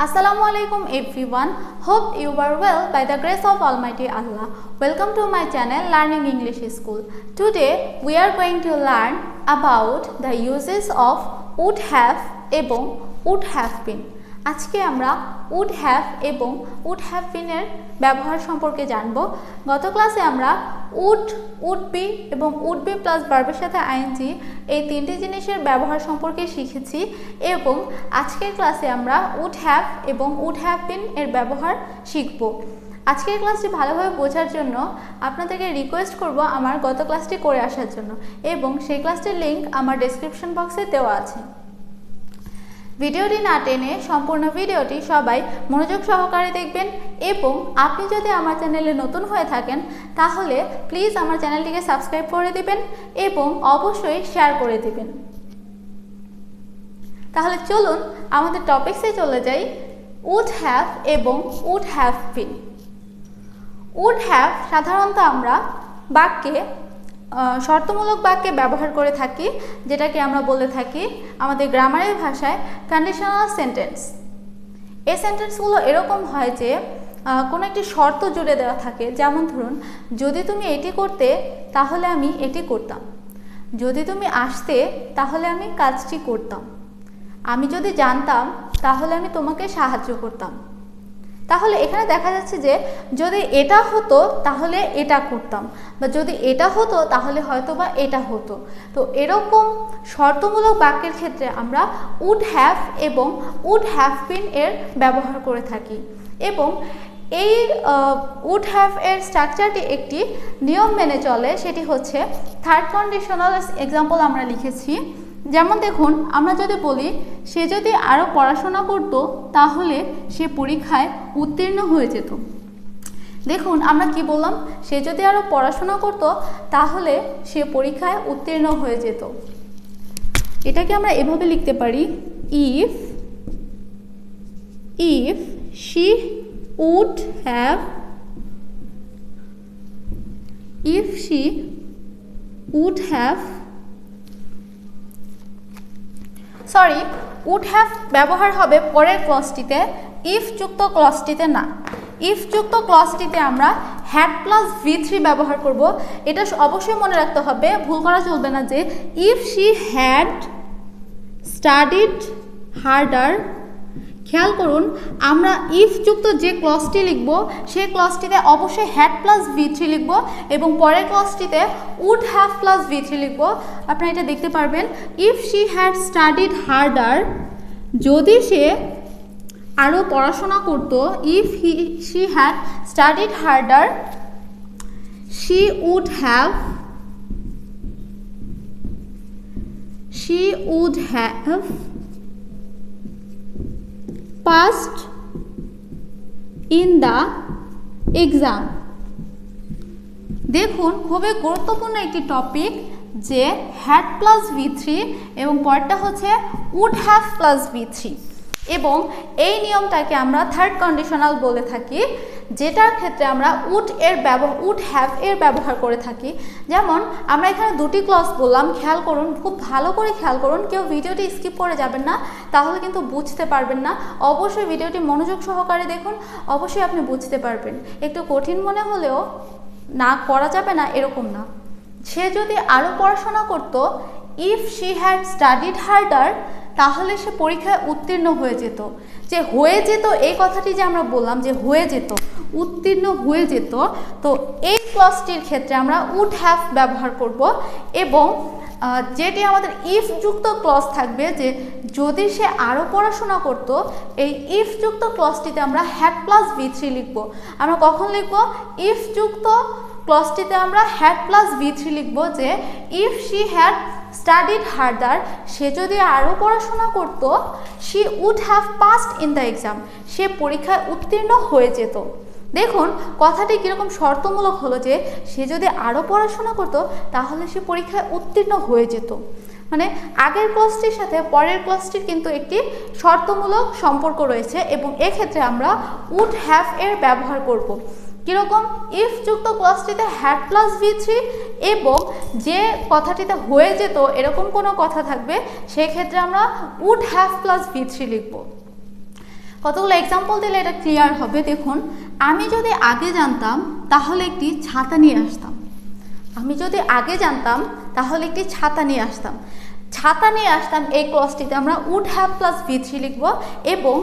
Assalamu alaikum everyone. Hope you are well by the grace of Almighty Allah. Welcome to my channel Learning English School. Today we are going to learn about the uses of would have এবং would have been. আজকে আমরা would have এবং would have বিনের ব্যবহার সম্পর্কে জানব। গত ক্লাসে আমরা উড উড বি এবং উড বি প্লাস বার্বের সাথে আইনজি এই তিনটি জিনিসের ব্যবহার সম্পর্কে শিখেছি এবং আজকের ক্লাসে আমরা উড হ্যাভ এবং উড হ্যাভ বিন এর ব্যবহার শিখব। আজকের ক্লাসটি ভালোভাবে বোঝার জন্য আপনাদেরকে রিকোয়েস্ট করব আমার গত ক্লাসটি করে আসার জন্য এবং সেই ক্লাসটির লিঙ্ক আমার ডেসক্রিপশন বক্সে দেওয়া আছে। ভিডিওটি না টেনে সম্পূর্ণ ভিডিওটি সবাই মনোযোগ সহকারে দেখবেন এবং আপনি যদি আমার চ্যানেলে নতুন হয়ে থাকেন, তাহলে প্লিজ আমার চ্যানেলটিকে সাবস্ক্রাইব করে দিবেন এবং অবশ্যই শেয়ার করে দিবেন। তাহলে চলুন আমাদের টপিক্সে চলে যাই। উড হ্যাভ এবং would have been would have সাধারণত আমরা বাক্যে শর্তমূলক বাক্যে ব্যবহার করে থাকি, যেটাকে আমরা বলে থাকি আমাদের গ্রামারের ভাষায় কন্ডিশনাল সেন্টেন্স এই সেন্টেন্সগুলো এরকম হয় যে কোনো একটি শর্ত জুড়ে দেওয়া থাকে। যেমন ধরুন, যদি তুমি এটি করতে, তাহলে আমি এটি করতাম। যদি তুমি আসতে, তাহলে আমি কাজটি করতাম। আমি যদি জানতাম, তাহলে আমি তোমাকে সাহায্য করতাম। তাহলে এখানে দেখা যাচ্ছে যে যদি এটা হতো, তাহলে এটা করতাম। বা যদি এটা হতো, তাহলে হয়তো বা এটা হতো। তো এরকম শর্তমূলক বাক্যের ক্ষেত্রে আমরা উড হ্যাভ এবং উড হ্যাভ বিন এর ব্যবহার করে থাকি। এবং এই উড হ্যাভ এর স্ট্রাকচারটি একটি নিয়ম মেনে চলে, সেটি হচ্ছে থার্ড কন্ডিশনাল এক্সাম্পল আমরা লিখেছি। যেমন দেখুন, আমরা যদি বলি, সে যদি আরও পড়াশোনা করত, তাহলে সে পরীক্ষায় উত্তীর্ণ হয়ে যেত। দেখুন, আমরা কি বললাম? সে যদি আরও পড়াশোনা করত, তাহলে সে পরীক্ষায় উত্তীর্ণ হয়ে যেত। এটাকে আমরা এভাবে লিখতে পারি if if she would have if she would have sorry would have ব্যবহার হবে পরের ক্লসটিতে ইফ যুক্ত ক্লসটিতে না। ইফ যুক্ত ক্লসটিতে আমরা হ্যাড প্লাস ভি থ্রি ব্যবহার করব। এটা অবশ্যই মনে রাখতে হবে, ভুল করা চলবে না যে if she had studied harder খেয়াল করুন, আমরা ইফ যুক্ত যে ক্লসটি লিখব, সেই ক্লসটিতে অবশ্যই হ্যাড প্লাস ভি থ্রি লিখব এবং পরের ক্লসটিতে would have plus V three লিখব। আপনারা এটা দেখতে পারবেন। If she had studied harder যদি সে আরও পড়াশোনা করতো if he she had studied harder she would have she would have passed in the exam. দেখুন, খুবই গুরুত্বপূর্ণ একটি টপিক যে হ্যাড প্লাস ভি থ্রি এবং পরটা হচ্ছে would have plus V three এবং এই নিয়মটাকে আমরা থার্ড কন্ডিশনাল বলে থাকি। যেটার ক্ষেত্রে আমরা উড এর ব্যবহার উড হ্যাভ এর ব্যবহার করে থাকি। যেমন, আমরা এখানে দুটি ক্লস বললাম, খেয়াল করুন, খুব ভালো করে খেয়াল করুন, কেউ ভিডিওটি স্কিপ করে যাবেন না, তাহলে কিন্তু বুঝতে পারবেন না। অবশ্যই ভিডিওটি মনোযোগ সহকারে দেখুন, অবশ্যই আপনি বুঝতে পারবেন। একটু কঠিন মনে হলেও না করা যাবে না, এরকম না। সে যদি আরও পড়াশোনা করত if she had studied harder তাহলে সে পরীক্ষায় উত্তীর্ণ হয়ে যেত। যে হয়ে যেত, এই কথাটি যে আমরা বললাম যে হয়ে যেত, উত্তীর্ণ হয়ে যেত, তো এই ক্লসটির ক্ষেত্রে আমরা উড হ্যাভ ব্যবহার করব এবং যেটি আমাদের ইফ যুক্ত ক্লস থাকবে যে যদি সে আরও পড়াশোনা করত, এই ইফ যুক্ত ক্লসটিতে আমরা হ্যাড প্লাস ভি থ্রি লিখব। আমরা কখন লিখব? ইফ যুক্ত ক্লসটিতে আমরা হ্যাড প্লাস ভি থ্রি লিখব যে if she had studied harder সে যদি আরও পড়াশোনা করত she would have passed in the exam সে পরীক্ষায় উত্তীর্ণ হয়ে যেত। দেখুন, কথাটি কীরকম শর্তমূলক হলো যে, সে যদি আরও পড়াশোনা করত, তাহলে সে পরীক্ষায় উত্তীর্ণ হয়ে যেত। মানে আগের ক্লাসটির সাথে পরের ক্লাসটির কিন্তু একটি শর্তমূলক সম্পর্ক রয়েছে এবং এক্ষেত্রে আমরা উড হ্যাভ এর ব্যবহার করব। কীরকম ইফ যুক্ত ক্লসটিতে হ্যাড প্লাস ভি থ্রি এবং যে কথাটিতে হয়ে যেত, এরকম কোনো কথা থাকবে, সেক্ষেত্রে আমরা would have plus V three লিখব। কতগুলো এক্সাম্পল দিলে এটা ক্লিয়ার হবে? দেখুন, আমি যদি আগে জানতাম, তাহলে একটি ছাতা নিয়ে আসতাম। আমি যদি আগে জানতাম, তাহলে একটি ছাতা নিয়ে আসতাম। ছাতা নিয়ে আসতাম, এই ক্লসটিতে আমরা would have plus V three লিখব এবং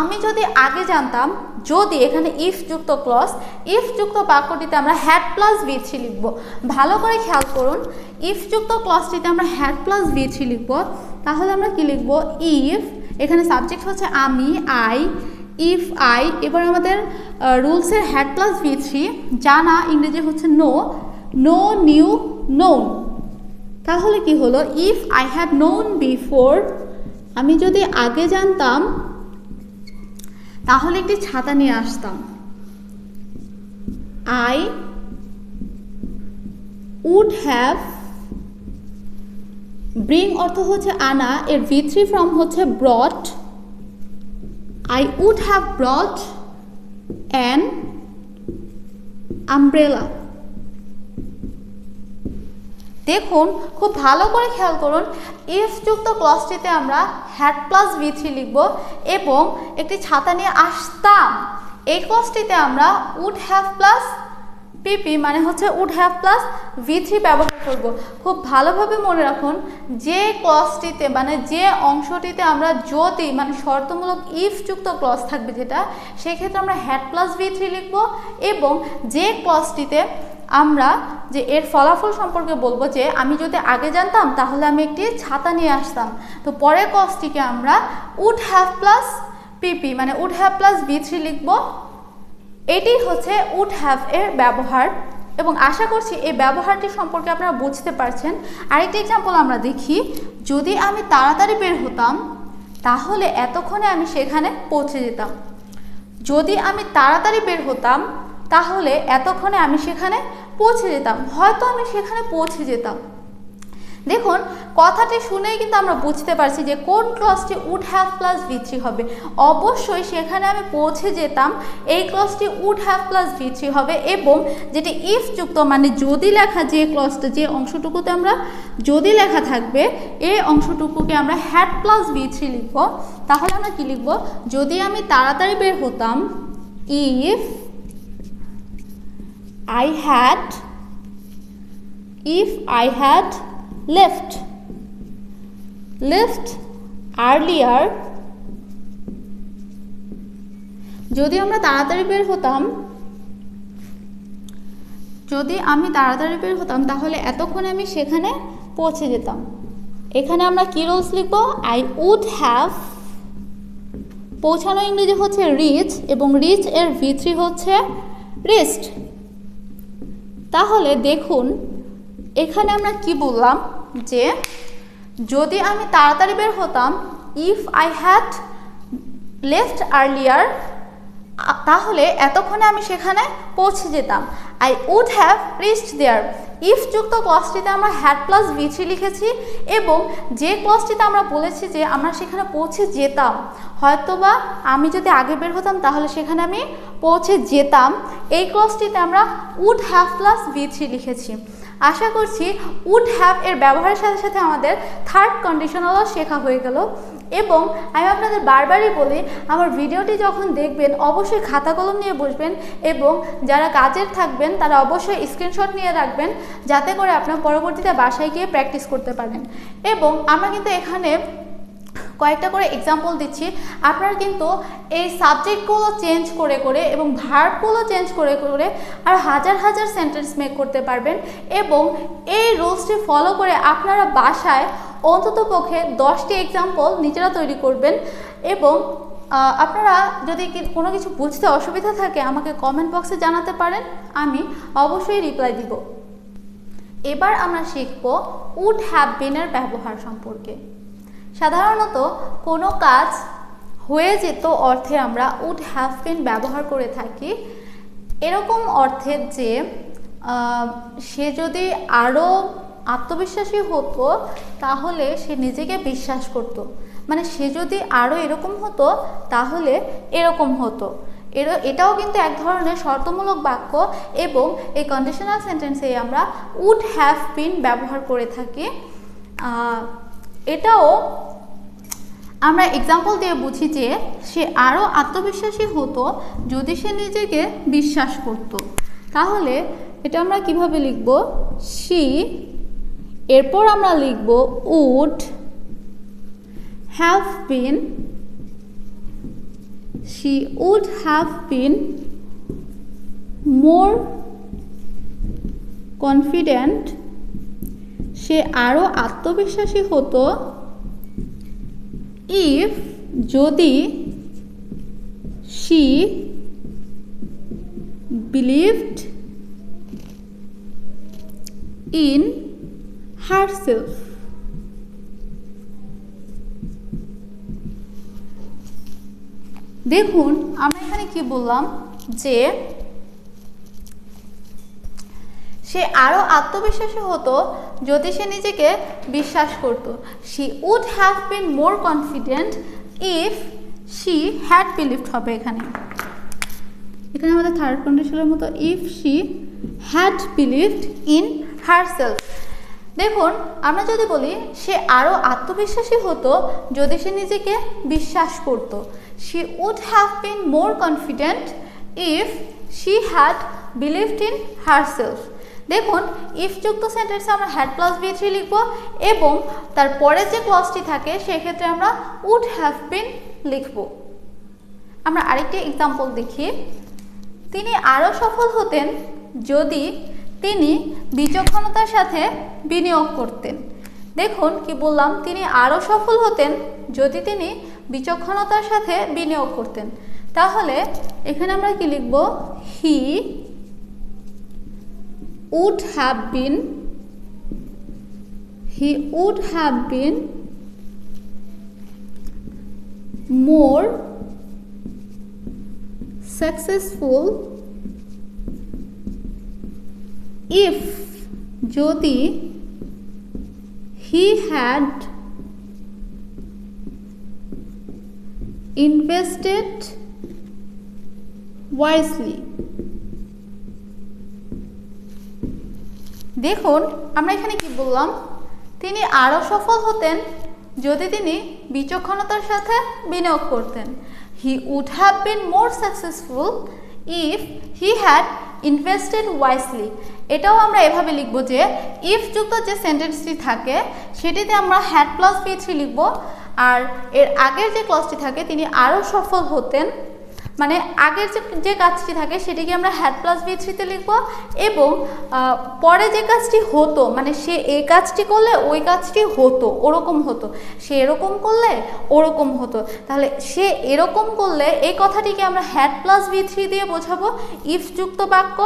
আমি যদি আগে জানতাম, যদি এখানে ইফ যুক্ত ক্লস ইফ যুক্ত বাক্যটিতে আমরা হ্যাড প্লাস ভি থ্রি লিখব। ভালো করে খেয়াল করুন ইফ যুক্ত ক্লসটিতে আমরা হ্যাড প্লাস ভি থ্রি লিখব, তাহলে আমরা কি লিখব? ইফ এখানে সাবজেক্ট হচ্ছে আমি আই ইফ আই এবার আমাদের রুলসের হ্যাড প্লাস ভি থ্রি জানা, ইংরেজি হচ্ছে নো নো নিউ নোন তাহলে কি হলো? If I had known before আমি যদি আগে জানতাম, তাহলে একটি ছাতা নিয়ে আসতাম। আই উড হ্যাভ ব্রিং অর্থ হচ্ছে আনা, এর ভি থ্রি ফর্ম হচ্ছে brought I would have brought an umbrella দেখুন, খুব ভালো করে খেয়াল করুন ইফ যুক্ত ক্লসটিতে আমরা হ্যাড প্লাস ভি থ্রি লিখব এবং একটি ছাতা নিয়ে আসতাম। এই ক্লসটিতে আমরা উড হ্যাভ প্লাস পিপি মানে হচ্ছে would have plus V three ব্যবহার করব। খুব ভালোভাবে মনে রাখুন, যে ক্লসটিতে মানে যে অংশটিতে আমরা যদি মানে শর্তমূলক ইফ যুক্ত ক্লস থাকবে যেটা, সেক্ষেত্রে আমরা হ্যাড প্লাস ভি থ্রি লিখব এবং যে ক্লসটিতে আমরা যে এর ফলাফল সম্পর্কে বলব যে, আমি যদি আগে জানতাম তাহলে আমি একটি ছাতা নিয়ে আসতাম। তো পরের কসটিকে আমরা উড হ্যাভ প্লাস পিপি মানে would have plus B three লিখব। এটি হচ্ছে উড হ্যাভ এর ব্যবহার এবং আশা করছি এই ব্যবহারটি সম্পর্কে আপনারা বুঝতে পারছেন। আরেকটি এক্সাম্পল আমরা দেখি, যদি আমি তাড়াতাড়ি বের হতাম, তাহলে এতক্ষণে আমি সেখানে পৌঁছে যেতাম। যদি আমি তাড়াতাড়ি বের হতাম, তাহলে এতক্ষণে আমি সেখানে পৌঁছে যেতাম। হয়তো আমি সেখানে পৌঁছে যেতাম। দেখুন, কথাটি শুনেই কিন্তু আমরা বুঝতে পারছি যে কোন ক্লসটি would have plus V three হবে। অবশ্যই সেখানে আমি পৌঁছে যেতাম, এই ক্লসটি would have plus V three হবে এবং যেটি ইফ যুক্ত মানে যদি লেখা যে ক্লসটা যে অংশটুকুতে আমরা যদি লেখা থাকবে, এই অংশটুকুকে আমরা হ্যাড প্লাস ভি থ্রি লিখব। তাহলে আমরা কী লিখব? যদি আমি তাড়াতাড়ি বের হতাম if I had, if I had left left earlier. যদি আমরা তাড়াতাড়ি বের হতাম, যদি আমি তাড়াতাড়ি বের হতাম, তাহলে এতক্ষণে আমি সেখানে পৌঁছে যেতাম। এখানে আমরা কি রোলস লিখব? আই উড হ্যাভ পৌঁছানো ইংরেজি হচ্ছে রিচ এবং রিচ এর ভি থ্রি হচ্ছে রিস্ট তাহলে দেখুন, এখানে আমরা কি বললাম? যে যদি আমি তাড়াতাড়ি বের হতাম if I had left earlier তাহলে এতক্ষণে আমি সেখানে পৌঁছে যেতাম। I would have reached there if যুক্ত ক্লসটিতে আমরা হ্যাড প্লাস ভি থ্রি লিখেছি এবং যে ক্লসটিতে আমরা বলেছি যে আমরা সেখানে পৌঁছে যেতাম, হয়তোবা আমি যদি আগে বের হতাম তাহলে সেখানে আমি পৌঁছে যেতাম, এই ক্লসটিতে আমরা would have plus V three লিখেছি। আশা করছি উড হ্যাভ এর ব্যবহারের সাথে সাথে আমাদের থার্ড কন্ডিশনালও শেখা হয়ে গেল। এবং আমি আপনাদের বারবারই বলি, আমার ভিডিওটি যখন দেখবেন, অবশ্যই খাতা কলম নিয়ে বসবেন এবং যারা কাজের থাকবেন, তারা অবশ্যই স্ক্রিনশট নিয়ে রাখবেন যাতে করে আপনার পরবর্তীতে বাসায় গিয়ে প্র্যাকটিস করতে পারেন। এবং আমরা কিন্তু এখানে কয়েকটা করে এক্সাম্পল দিচ্ছি। আপনারা কিন্তু এই সাবজেক্টগুলো চেঞ্জ করে করে এবং ভার্বগুলো চেঞ্জ করে করে আর হাজার হাজার সেন্টেন্স মেক করতে পারবেন এবং এই রুলসটি ফলো করে আপনারা বাসায় অন্তত পক্ষে দশটি এক্সাম্পল নিজেরা তৈরি করবেন এবং আপনারা যদি কোনো কিছু বুঝতে অসুবিধা থাকে আমাকে কমেন্ট বক্সে জানাতে পারেন, আমি অবশ্যই রিপ্লাই দিব। এবার আমরা শিখব উড হ্যাভ বিনের ব্যবহার সম্পর্কে। সাধারণত কোনো কাজ হয়ে যেত অর্থে আমরা উড হ্যাভ বিন ব্যবহার করে থাকি। এরকম অর্থে যে সে যদি আরও আত্মবিশ্বাসী হতো, তাহলে সে নিজেকে বিশ্বাস করত। মানে সে যদি আরও এরকম হতো, তাহলে এরকম হতো। এর, এটাও কিন্তু এক ধরনের শর্তমূলক বাক্য এবং এই কন্ডিশনাল সেন্টেন্সে আমরা উড হ্যাভ বিন ব্যবহার করে থাকি। এটাও আমরা এক্সাম্পল দিয়ে বুঝি যে সে আরও আত্মবিশ্বাসী হতো যদি সে নিজেকে বিশ্বাস করত। তাহলে এটা আমরা কীভাবে লিখব? সি, এরপর আমরা লিখব would have been she would have been more confident, সে আরও আত্মবিশ্বাসী হতো ইফ যদি she believed in herself দেখুন আমরা এখানে কি বললাম যে সে আরও আত্মবিশ্বাসী হতো যদি সে নিজেকে বিশ্বাস করত। She would have been more confident if she had believed হবে এখানে। এখানে আমাদের থার্ড কন্ডিশনের মতো if she had believed in herself দেখুন, আমরা যদি বলি, সে আরও আত্মবিশ্বাসী হতো যদি সে নিজেকে বিশ্বাস করত। She would have been more confident if she had believed in herself দেখুন ইফযুক্ত সেন্টেন্সে আমরা হ্যাড প্লাস বি থ্রি লিখব এবং তারপরে যে ক্লসটি থাকে, সেক্ষেত্রে আমরা উড হ্যাভ বিন লিখব। আমরা আরেকটি এক্সাম্পল দেখি। তিনি আরও সফল হতেন যদি তিনি বিচক্ষণতার সাথে বিনিয়োগ করতেন। দেখুন, কি বললাম, তিনি আরও সফল হতেন যদি তিনি বিচক্ষণতার সাথে বিনিয়োগ করতেন। তাহলে এখানে আমরা কি লিখব? হি would have been he would have been more successful if যদি he had invested wisely দেখুন, আমরা এখানে কি বললাম? তিনি আরও সফল হতেন যদি তিনি বিচক্ষণতার সাথে বিনিয়োগ করতেন। He would have been more successful if he had invested wisely এটাও আমরা এভাবে লিখব যে ইফ যুক্ত যে সেন্টেন্সটি থাকে, সেটিতে আমরা হ্যাড প্লাস বি থ্রি লিখব। আর এর আগের যে ক্লসটি থাকে, তিনি আরও সফল হতেন মানে আগের যে যে কাজটি থাকে সেটিকে আমরা হ্যাড প্লাস বি থ্রিতে লিখব এবং পরে যে কাজটি হতো মানে সে এই কাজটি করলে ওই কাজটি হতো, ওরকম হতো। সে এরকম করলে ওরকম হতো। তাহলে সে এরকম করলে এই কথাটিকে আমরা হ্যাড প্লাস বি থ্রি দিয়ে বোঝাবো ইফযুক্ত বাক্য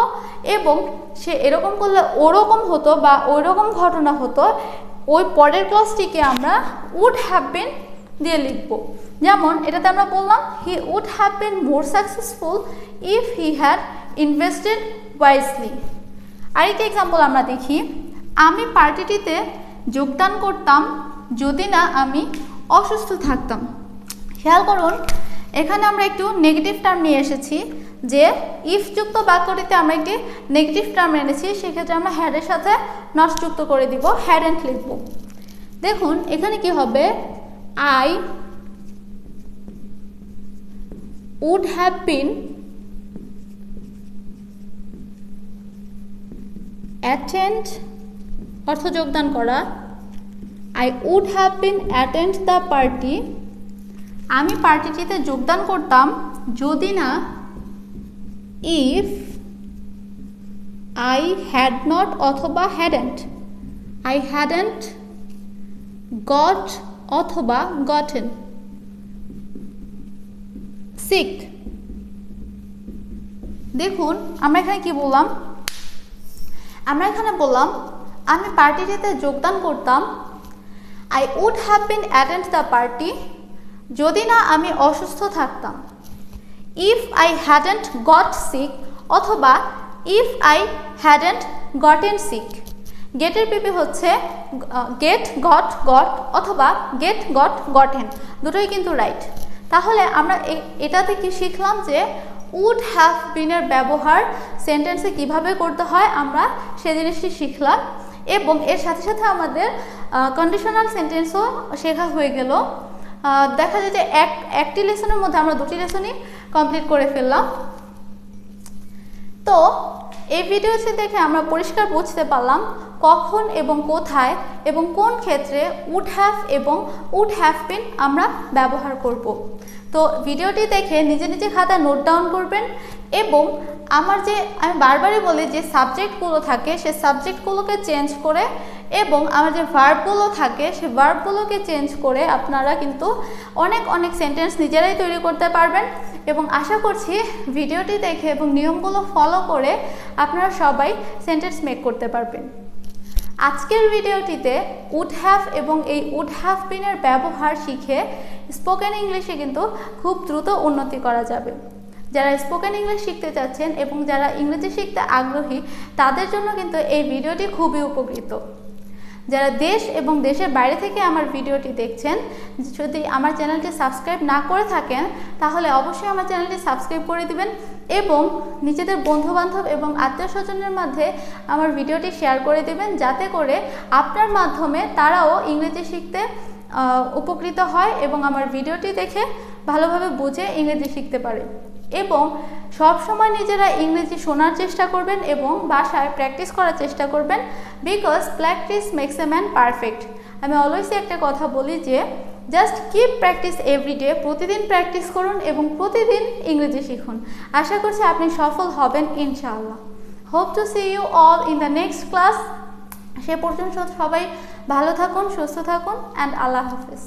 এবং সে এরকম করলে ওরকম হতো বা ওই রকম ঘটনা হতো, ওই পরের ক্লাসটিকে আমরা উড হ্যাভ বিন দিয়ে লিখব। যেমন এটাতে আমরা বললাম he would have been more successful if he had invested wisely আরেকটি এক্সাম্পল আমরা দেখি, আমি পার্টিটিতে যোগদান করতাম যদি না আমি অসুস্থ থাকতাম। খেয়াল করুন, এখানে আমরা একটু নেগেটিভ টার্ম নিয়ে এসেছি, যে ইফযুক্ত বাক্যটিতে আমরা একটি নেগেটিভ টার্ম এনেছি, সেক্ষেত্রে আমরা হ্যাডের সাথে নট যুক্ত করে দিব হ্যাড অ্যান্ড লিখব। দেখুন, এখানে কি হবে? I would have been attend অর্থ যোগদান করা I would have been attend the party আমি পার্টিটিতে যোগদান করতাম যদি না ইফ আই হ্যাড নট অথবা হ্যাডেন্ট আই হ্যাডেন্ট গট অথবা গটেন সিক দেখুন, আমরা এখানে কি বললাম? আমরা এখানে বললাম, আমি পার্টিটিতে যোগদান করতাম। I would have been attend the party যদি না আমি অসুস্থ থাকতাম। If I hadn't got sick অথবা if I hadn't gotten sick গেটের পিপি হচ্ছে গেট গট গট অথবা গেট গট গটেন দুটোই কিন্তু রাইট তাহলে আমরা এটা থেকে শিখলাম যে উড হ্যাভ বিনের ব্যবহার সেন্টেন্সে কীভাবে করতে হয় আমরা সে জিনিসটি শিখলাম এবং এর সাথে সাথে আমাদের কন্ডিশনাল সেন্টেন্সও শেখা হয়ে গেল। দেখা যায় যে এক, একটি লেসনের মধ্যে আমরা দুটি লেসনই কমপ্লিট করে ফেললাম। তো এই ভিডিওটি দেখে আমরা পরিষ্কার বুঝতে পারলাম কখন এবং কোথায় এবং কোন ক্ষেত্রে উড হ্যাভ এবং উড হ্যাভ বিন আমরা ব্যবহার করব। তো ভিডিওটি দেখে নিজে নিজে খাতায় নোট ডাউন করবেন এবং আমার যে, আমি বারবারই বলি যে সাবজেক্টগুলো থাকে, সে সাবজেক্টগুলোকে চেঞ্জ করে এবং আমার যে ভার্বগুলো থাকে, সে ভার্বগুলোকে চেঞ্জ করে আপনারা কিন্তু অনেক অনেক সেন্টেন্স নিজেরাই তৈরি করতে পারবেন এবং আশা করছি ভিডিওটি দেখে এবং নিয়মগুলো ফলো করে আপনারা সবাই সেন্টেন্স মেক করতে পারবেন। আজকের ভিডিওটিতে উড হ্যাভ এবং এই উড হ্যাভ বিনের ব্যবহার শিখে স্পোকেন ইংলিশে কিন্তু খুব দ্রুত উন্নতি করা যাবে। যারা স্পোকেন ইংলিশ শিখতে চাচ্ছেন এবং যারা ইংরেজি শিখতে আগ্রহী, তাদের জন্য কিন্তু এই ভিডিওটি খুবই উপকৃত। যারা দেশ এবং দেশের বাইরে থেকে আমার ভিডিওটি দেখছেন, যদি আমার চ্যানেলটি সাবস্ক্রাইব না করে থাকেন, তাহলে অবশ্যই আমার চ্যানেলটি সাবস্ক্রাইব করে দিবেন এবং নিজেদের বন্ধুবান্ধব এবং আত্মীয় স্বজনের মাঝে আমার ভিডিওটি শেয়ার করে দিবেন, যাতে করে আপনার মাধ্যমে তারাও ইংরেজি শিখতে উপকৃত হয় এবং আমার ভিডিওটি দেখে ভালোভাবে বুঝে ইংরেজি শিখতে পারে। এবং সব সময় নিজেরা ইংরেজি শোনার চেষ্টা করবেন এবং বাসায় প্র্যাকটিস করার চেষ্টা করবেন because practice makes a man perfect আমি অলওয়েজই একটা কথা বলি যে জাস্ট কিপ প্র্যাকটিস এভরিডে প্রতিদিন প্র্যাকটিস করুন এবং প্রতিদিন ইংরেজি শিখুন। আশা করছি আপনি সফল হবেন ইনশাআল্লাহ। Hope to see you all in the next class সে পর্যন্ত সবাই ভালো থাকুন, সুস্থ থাকুন অ্যান্ড আল্লাহ হাফিজ।